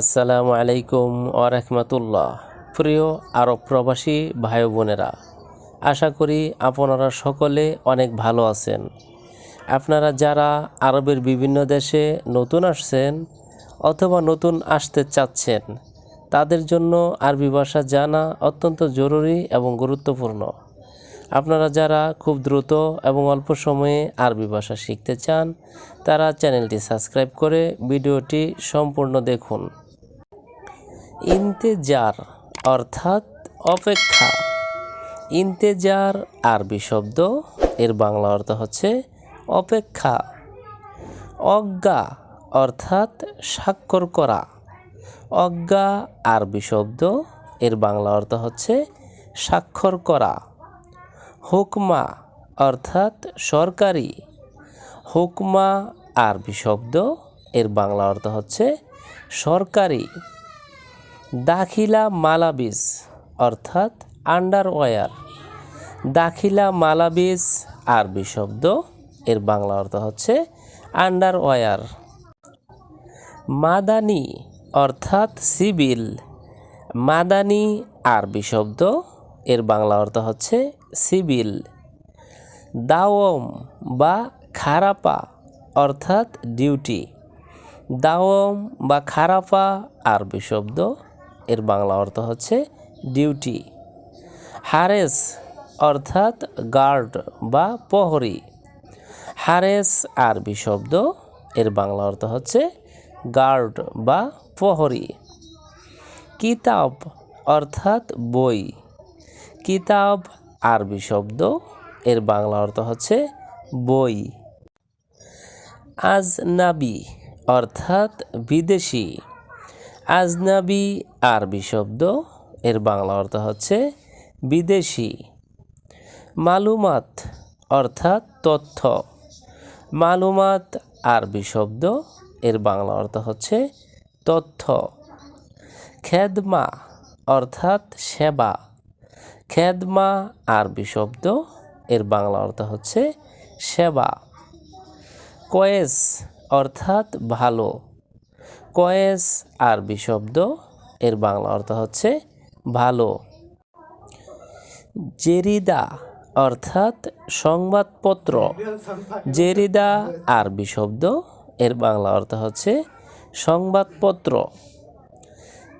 আসসালামু আলাইকুম ওরহমতুল্লাহ প্রিয় আরব প্রবাসী ভাই বোনেরা, আশা করি আপনারা সকলে অনেক ভালো আছেন। আপনারা যারা আরবের বিভিন্ন দেশে নতুন আসছেন অথবা নতুন আসতে চাচ্ছেন, তাদের জন্য আরবি ভাষা জানা অত্যন্ত জরুরি এবং গুরুত্বপূর্ণ। আপনারা যারা খুব দ্রুত এবং অল্প সময়ে আরবি ভাষা শিখতে চান, তারা চ্যানেলটি সাবস্ক্রাইব করে ভিডিওটি সম্পূর্ণ দেখুন। ইন্তেজার অর্থাৎ অপেক্ষা। ইন্তেজার আরবি শব্দ, এর বাংলা অর্থ হচ্ছে অপেক্ষা। অজ্ঞা অর্থাৎ স্বাক্ষর করা। অজ্ঞা আরবি শব্দ, এর বাংলা অর্থ হচ্ছে স্বাক্ষর করা। হুকমা অর্থাৎ সরকারি। হুকমা আরবি শব্দ, এর বাংলা অর্থ হচ্ছে সরকারি। দাখিলা মালাবিস অর্থাৎ আন্ডারওয়্যার দাখিলা মালাবিস আরবি শব্দ, এর বাংলা অর্থ হচ্ছে আন্ডারওয়্যার মাদানি, অর্থাৎ সিভিল। মাদানি, আরবি শব্দ, এর বাংলা অর্থ হচ্ছে সিভিল। দাওম বা খারাপা, অর্থাৎ ডিউটি দাওম বা খারাপা, আরবি শব্দ এর বাংলা অর্থ হচ্ছে ডিউটি হারেস অর্থাৎ গার্ড বা প্রহরী। হারেস আরবি শব্দ, এর বাংলা অর্থ হচ্ছে গার্ড বা প্রহরী। কিতাব অর্থাৎ বই। কিতাব আরবি শব্দ, এর বাংলা অর্থ হচ্ছে বই। আজনাবি অর্থাৎ বিদেশি। আজনাবি আরবি শব্দ, এর বাংলা অর্থ হচ্ছে বিদেশি। মালুমাত অর্থাৎ তথ্য। মালুমাত আরবি শব্দ, এর বাংলা অর্থ হচ্ছে তথ্য। খেদমা অর্থাৎ সেবা। খেদমা আরবি শব্দ, এর বাংলা অর্থ হচ্ছে সেবা। কয়েস অর্থাৎ ভালো। কয়েস, আরবি শব্দ, এর বাংলা অর্থ হচ্ছে ভালো। জেরিদা অর্থাৎ সংবাদপত্র। জেরিদা, আরবি শব্দ, এর বাংলা অর্থ হচ্ছে সংবাদপত্র।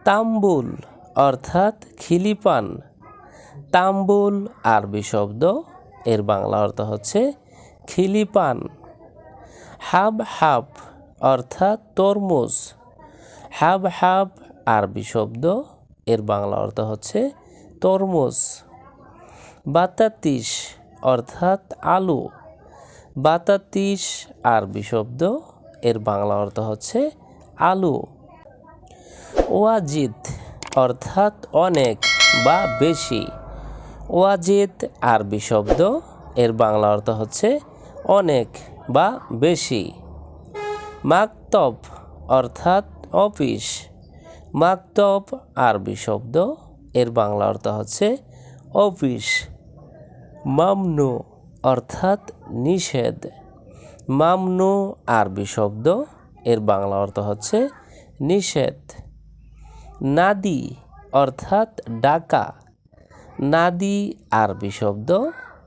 তাম্বুল অর্থাৎ খিলিপান। তাম্বুল, আরবি শব্দ, এর বাংলা অর্থ হচ্ছে খিলিপান। হাব হাব অর্থাৎ তরমুজ। হাব হাব আরবি শব্দ, এর বাংলা অর্থ হচ্ছে তরমুজ। বাতাতিস অর্থাৎ আলু। বাতাতিস আরবি শব্দ, এর বাংলা অর্থ হচ্ছে আলু। ওয়াজিদ অর্থাৎ অনেক বা বেশি। ওয়াজিদ আরবি শব্দ, এর বাংলা অর্থ হচ্ছে অনেক বা বেশি। মাকতব অর্থাৎ অফিস। মাকতব আরবি শব্দ, এর বাংলা অর্থ হচ্ছে অফিস। মামনু অর্থাৎ নিষেধ। মামনু আরবি শব্দ, এর বাংলা অর্থ হচ্ছে নিষেধ। নাদি অর্থাৎ ডাকা। নাদি আরবি শব্দ,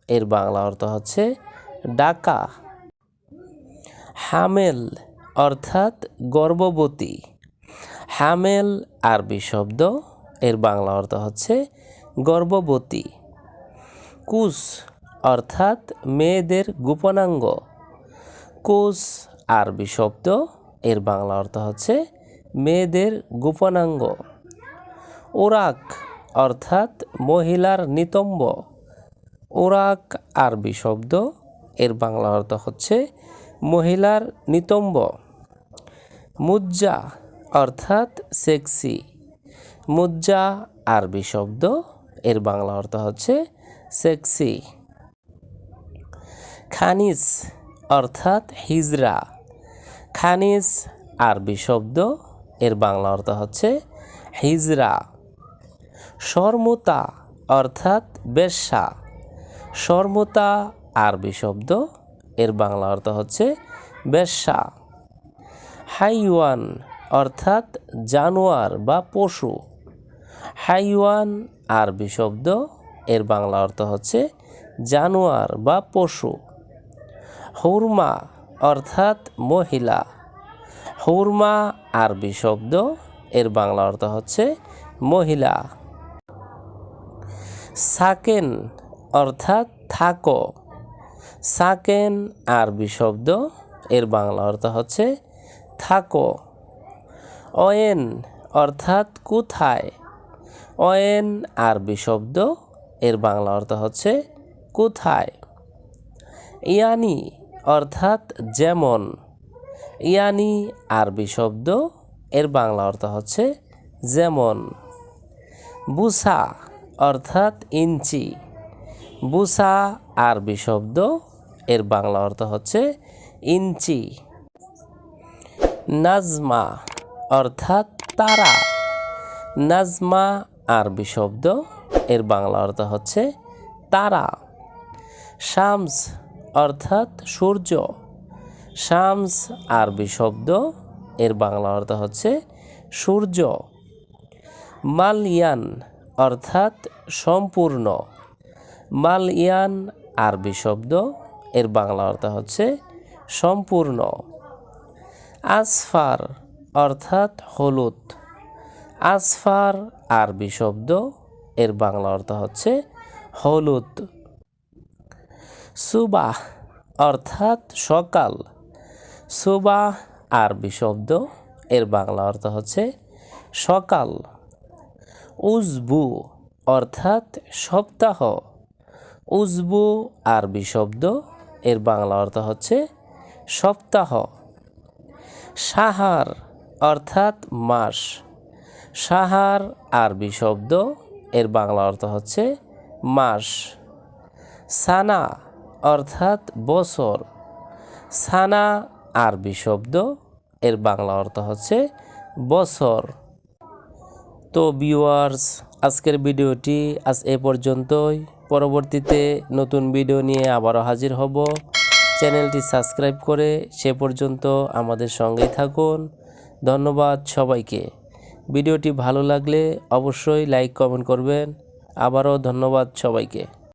এর বাংলা অর্থ হচ্ছে ডাকা। হামেল অর্থাৎ গর্ভবতী। হামেল আরবি শব্দ, এর বাংলা অর্থ হচ্ছে গর্ভবতী। কুস অর্থাৎ মেয়েদের গোপনাঙ্গ। কুস আরবি শব্দ, এর বাংলা অর্থ হচ্ছে মেয়েদের গোপনাঙ্গ। ওরাক অর্থাৎ মহিলার নিতম্ব। ওরাক আরবি শব্দ, এর বাংলা অর্থ হচ্ছে মহিলার নিতম্ব। মুজ্জা অর্থাৎ সেক্সি মুজ্জা আরবি শব্দ, এর বাংলা অর্থ হচ্ছে সেক্সি খানিস অর্থাৎ হিজরা। খানিস আরবি শব্দ, এর বাংলা অর্থ হচ্ছে হিজরা। শর্মতা অর্থাৎ বেশ্যা। শর্মতা, আরবি শব্দ, এর বাংলা অর্থ হচ্ছে বেশ্যা। হাইওয়ান অর্থাৎ জানোয়ার বা পশু। হাইওয়ান, আরবি শব্দ, এর বাংলা অর্থ হচ্ছে জানোয়ার বা পশু। হুরমা অর্থাৎ মহিলা। হুরমা, আরবি শব্দ, এর বাংলা অর্থ হচ্ছে মহিলা। সাকেন অর্থাৎ থাকো। সাকেন, আরবি শব্দ, এর বাংলা অর্থ হচ্ছে থাকো। অয়েন অর্থাৎ কোথায়? অয়েন আরবি শব্দ, এর বাংলা অর্থ হচ্ছে কোথায়। ইয়ানি অর্থাৎ যেমন। ইয়ানি আরবি শব্দ, এর বাংলা অর্থ হচ্ছে যেমন। বুসা অর্থাৎ ইঞ্চি। বুসা আরবি শব্দ, এর বাংলা অর্থ হচ্ছে ইঞ্চি। নাজমা অর্থাৎ তারা। নাজমা আরবি শব্দ, এর বাংলা অর্থ হচ্ছে তারা। শামস অর্থাৎ সূর্য। শামস আরবি শব্দ, এর বাংলা অর্থ হচ্ছে সূর্য। মালয়ান অর্থাৎ সম্পূর্ণ। মালয়ান আরবি শব্দ, এর বাংলা অর্থ হচ্ছে সম্পূর্ণ। আসফার অর্থাৎ হলুদ। আসফার আরবি শব্দ, এর বাংলা অর্থ হচ্ছে হলুদ। সুবাহ অর্থাৎ সকাল। সুবাহ আরবি শব্দ, এর বাংলা অর্থ হচ্ছে সকাল। উজবু অর্থাৎ সপ্তাহ। উজবু আরবি শব্দ, এর বাংলা অর্থ হচ্ছে সপ্তাহ। সাহার অর্থাৎ মাস সাহার আরবি শব্দ, এর বাংলা অর্থ হচ্ছে মাস সানা অর্থাৎ বছর। সানা আরবি শব্দ, এর বাংলা অর্থ হচ্ছে বছর। তো ভিউয়ার্স, আজকের ভিডিওটি আজ এ পর্যন্তই। পরবর্তীতে নতুন ভিডিও নিয়ে আবারও হাজির হব। চ্যানেলটি সাবস্ক্রাইব করে সে পর্যন্ত আমাদের সঙ্গেই থাকুন। ধন্যবাদ সবাইকে। ভিডিওটি ভালো লাগলে অবশ্যই লাইক কমেন্ট করবেন। আবারও ধন্যবাদ সবাইকে।